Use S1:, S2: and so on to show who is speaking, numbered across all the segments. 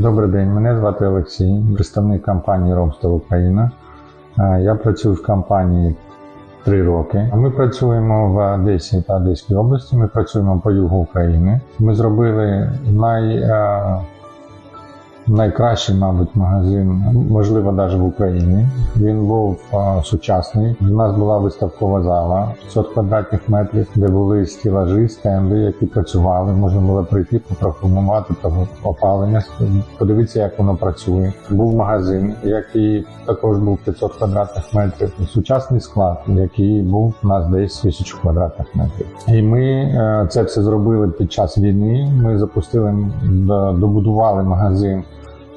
S1: Добрий день, мене звати Олексій, представник компанії Ромстел Україна. Е, Я працюю в компанії три роки. Ми працюємо в Одесі та Одеській області. Ми працюємо по югу України. Ми зробили най, е, найкращий, мабуть, магазин, можливо, навіть в Україні. Він був е, сучасний. У нас була виставкова зала 500 квадратних метрів, де були стілажі, стенди, які працювали. Можна було прийти, попрограмувати там опалення, подивитися, як воно працює. Був магазин, який також був 500 квадратних метрів. Сучасний склад, який був у нас десь 1000 квадратних метрів. І ми е, це все зробили під час війни. Ми запустили, добудували магазин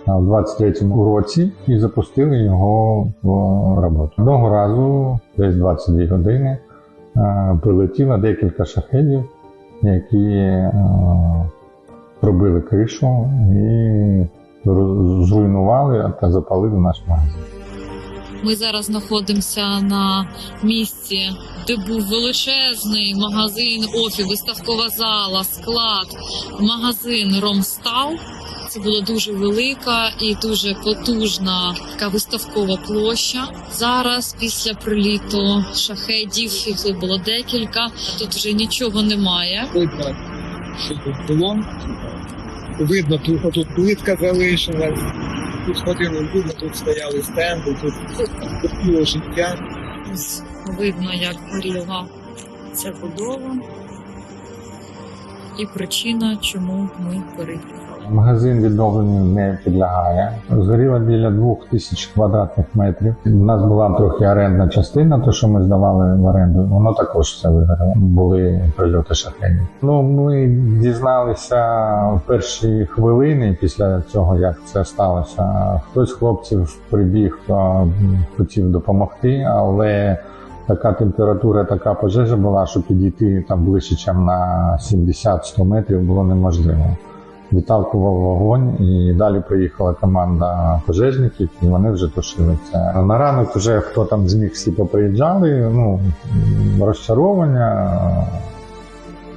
S1: у 23-му році і запустили його в роботу. Одного разу, десь 22 години, е, прилетіло декілька шахедів, які е, пробили кришу і зруйнували та запалили наш магазин.
S2: Ми зараз знаходимося на місці, де був величезний магазин, офіс, виставкова зала, склад, магазин Ромстал. Це була дуже велика і дуже потужна така виставкова площа. Зараз, після приліту шахедів, їх було декілька. Тут вже нічого немає.
S3: видно, що тут було. Видно, тут, тут плитка залишилась. Тут ходили люди, тут стояли стенди, тут, було життя.
S2: Видно, як горіла ця будова. І причина, чому ми переїхали.
S1: Магазин відновленню не підлягає. Згоріло біля двох тисяч квадратних метрів. У нас була трохи орендна частина, то що ми здавали в оренду, воно також все вигоріло. Були прильоти шахедів. Ну ми дізналися в перші хвилини після цього, як це сталося. Хтось з хлопців прибіг, хотів допомогти, але. Така температура, така пожежа була, що підійти там ближче, ніж на 70-100 метрів було неможливо відталкував вогонь, і далі приїхала команда пожежників, і вони вже тушили це. На ранок вже хто там зміг всі поприїжджали, ну розчарування,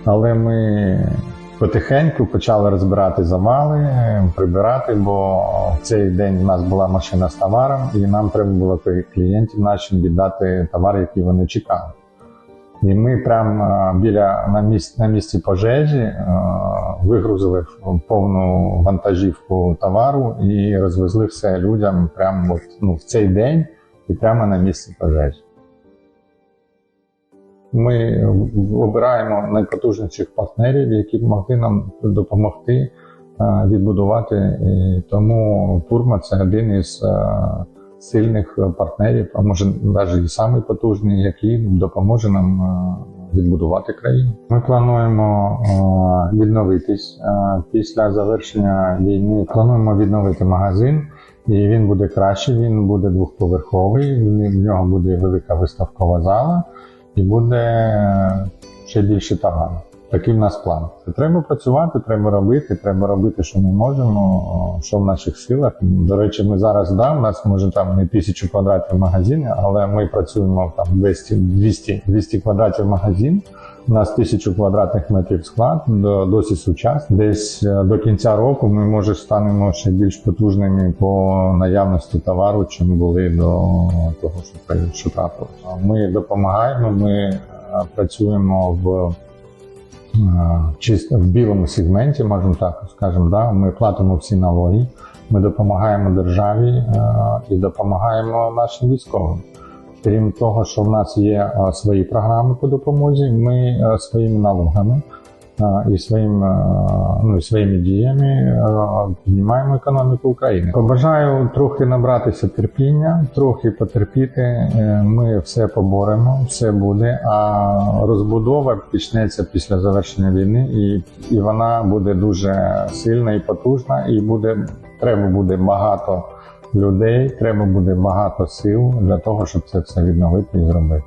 S1: але ми потихеньку почали розбирати завали, прибирати, бо в цей день в нас була машина з товаром, і нам треба було клієнтів нашим віддати товар, який вони чекали. І ми прямо е, біля на місці, на місці пожежі е, вигрузили повну вантажівку товару і розвезли все людям прямо от, ну, в цей день і прямо на місці пожежі. Ми обираємо найпотужніших партнерів, які могли нам допомогти е, відбудувати. І тому Пурма це один із сильних партнерів, а може навіть і самий потужний, який допоможе нам е, відбудувати країну. Ми плануємо е, відновитись е, після завершення війни. Плануємо відновити магазин. І він буде краще, він буде двохповерховий, в нього буде велика виставкова зала і буде е, ще більше товару. Такий в нас план. Треба працювати, треба робити, треба робити, що ми можемо, що в наших силах. До речі, ми зараз да, у нас може там не тисячу квадратів магазин, але ми працюємо там 200, 200, 200 квадратів магазин. У нас тисячу квадратних метрів склад, до- досить сучасний. Десь е, до кінця року ми може станемо ще більш потужними по наявності товару, чим були до того, що, трапилося. Ми допомагаємо, ми е, працюємо в чисто в білому сегменті, можемо так скажемо. Да? Ми платимо всі налоги, ми допомагаємо державі е, і допомагаємо нашим військовим. Крім того, що в нас є е, свої програми по допомозі, ми е, своїми налогами і своїм, е, ну, і своїми діями піднімаємо економіку України. Побажаю трохи набратися терпіння, трохи потерпіти. Е, Ми все поборемо, все буде. А розбудова почнеться після завершення війни, і, і вона буде дуже сильна і потужна, і буде треба буде багато людей, треба буде багато сил для того, щоб це все відновити і зробити.